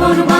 Bonobo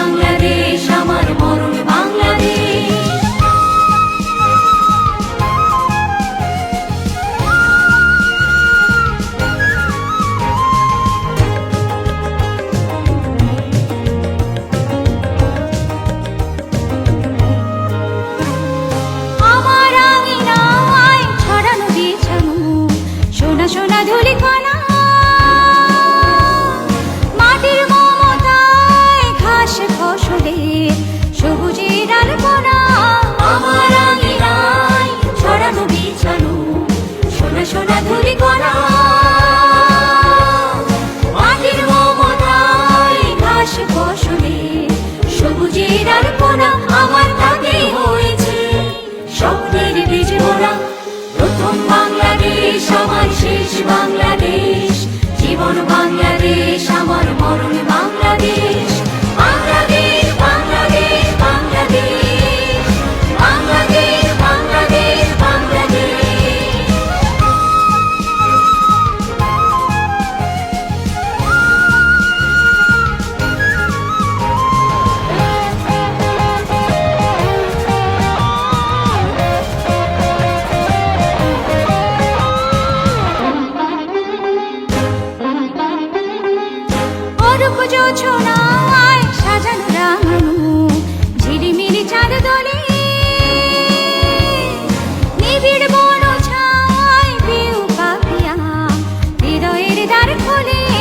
Bottom জোছনায় সাজানো রাঙানো ঝিরিমিরি চাঁদ দোলে। নিবিড় বন ছায় বিউ পাপিয়া হৃদয়ের দ্বার খোলে।